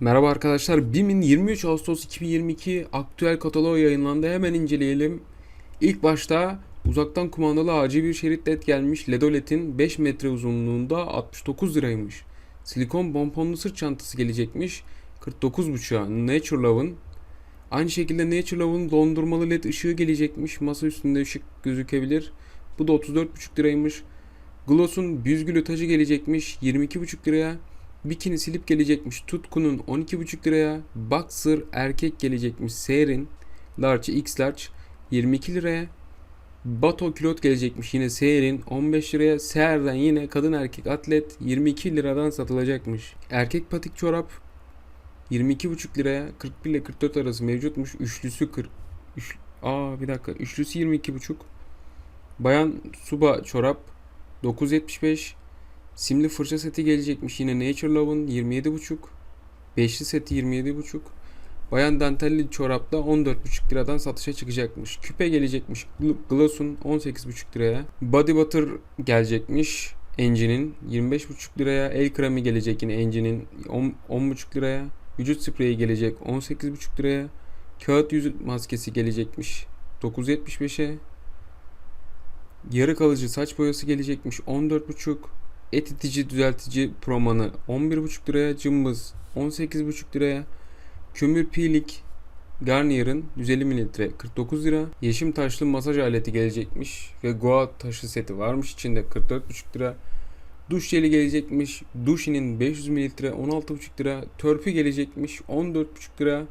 Merhaba arkadaşlar. BİM'in 23 Ağustos 2022 aktüel kataloğu yayınlandı. Hemen inceleyelim. İlk başta uzaktan kumandalı acil bir şerit led gelmiş. LED OLED'in 5 metre uzunluğunda 69 liraymış. Silikon pomponlu sırt çantası gelecekmiş. 49.5'a Nature Love'ın. Aynı şekilde Nature Love'ın dondurmalı led ışığı gelecekmiş. Masa üstünde ışık gözükebilir. Bu da 34.5 liraymış. Gloss'un büzgülü tacı gelecekmiş 22.5 liraya. Bikini silip gelecekmiş Tutku'nun 12.5 liraya. Boxer erkek gelecekmiş Seher'in Large X Large 22 liraya. Bato külot gelecekmiş yine Seher'in 15 liraya. Seher'den yine kadın erkek atlet 22 liradan satılacakmış. Erkek patik çorap 22,5 liraya 41 ile 44 arası mevcutmuş. Üçlüsü 40. Üç, aa bir dakika. Üçlüsü 22,5. Bayan suba çorap 9.75 Simli fırça seti gelecekmiş yine Nature Love'ın 27.5 Beşli seti 27.5 Bayan dantelli çorapta 14.5 liradan satışa çıkacakmış. Küpe gelecekmiş Gl- Gloss'un 18.5 liraya. Body Butter gelecekmiş Engine'in 25.5 liraya. El kremi gelecek yine Engine'in 10 10.5 liraya. Vücut spreyi gelecek 18.5 liraya. Kağıt yüz maskesi gelecekmiş 9.75'e. Yarı kalıcı saç boyası gelecekmiş 14.5. Et itici düzeltici promanı 11.5 liraya. Cımbız 18.5 liraya. Kömür pilik Garnier'ın 150 mililitre 49 lira. Yeşim taşlı masaj aleti gelecekmiş ve Goa taşı seti varmış içinde 44,5 lira. Duş jeli gelecekmiş. Duşinin 500 mililitre 16,5 lira. Törpü gelecekmiş 14,5 lira.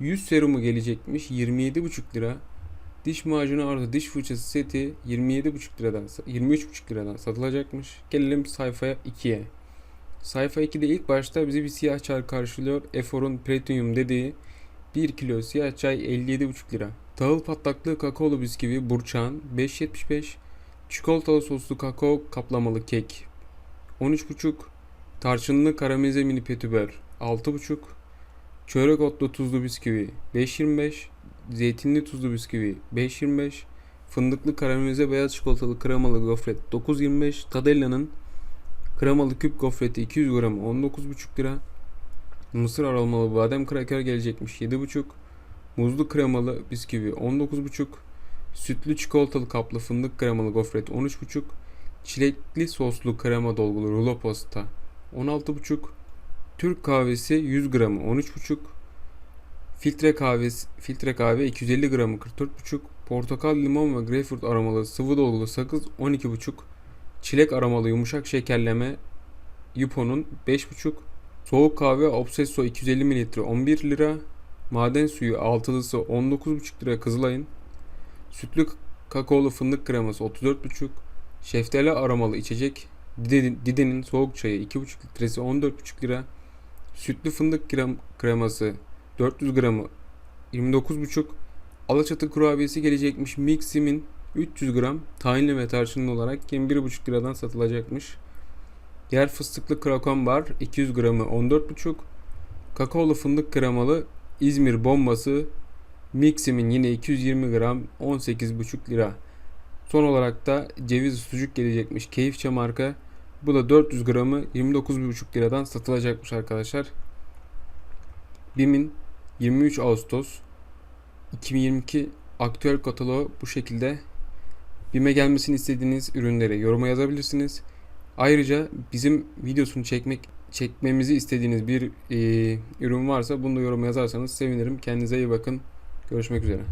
Yüz serumu gelecekmiş 27,5 lira. Diş macunu artı diş fırçası seti 27,5 liradan 23,5 liradan satılacakmış. Gelelim sayfa 2'ye. Sayfa 2'de ilk başta bizi bir siyah çay karşılıyor. Efor'un Platinum dediği 1 kilo siyah çay 57,5 lira. Tahıl patlaklı kakaolu bisküvi Burçan 5.75. Çikolatalı soslu kakao kaplamalı kek 13,5. Tarçınlı karamelize mini petibör 6,5. Çörek otlu tuzlu bisküvi 5.25. Zeytinli tuzlu bisküvi 5.25. Fındıklı karamelize beyaz çikolatalı kremalı gofret 9.25. Tadella'nın kremalı küp gofreti 200 gram 19.5 lira. Mısır aromalı badem kraker gelecekmiş 7.5. Muzlu kremalı bisküvi 19.5. Sütlü çikolatalı kaplı fındık kremalı gofret 13.5. Çilekli soslu krema dolgulu rulo pasta 16.5. Türk kahvesi 100 gramı 13.5. Filtre kahvesi filtre kahve 250 gramı 44.5. Portakal, limon ve greyfurt aromalı sıvı dolgulu sakız 12.5. Çilek aromalı yumuşak şekerleme Yupo'nun 5.5. Soğuk kahve Obsesso 250 ml 11 lira. Maden suyu altılısı 19,5 lira Kızılay'ın. Sütlü kakaolu fındık kreması 34,5. Şeftali aromalı içecek Dide- Dide'nin soğuk çayı 2,5 litresi 14,5 lira. Sütlü fındık krem, kreması 400 gramı 29,5. Alaçatı kurabiyesi gelecekmiş Mixim'in 300 gram tahinli ve tarçınlı olarak 21,5 liradan satılacakmış. Yer fıstıklı krakon bar 200 gramı 14,5. Kakaolu fındık kremalı İzmir bombası Mixim'in yine 220 gram 18,5 lira. Son olarak da ceviz sucuk gelecekmiş Keyifçe marka. Bu da 400 gramı 29,5 liradan satılacakmış arkadaşlar. BİM'in 23 Ağustos 2022 aktüel kataloğu bu şekilde. BİM'e gelmesini istediğiniz ürünleri yoruma yazabilirsiniz. Ayrıca bizim videosunu çekmek çekmemizi istediğiniz bir e, ürün varsa bunu da yoruma yazarsanız sevinirim. Kendinize iyi bakın. Görüşmek üzere.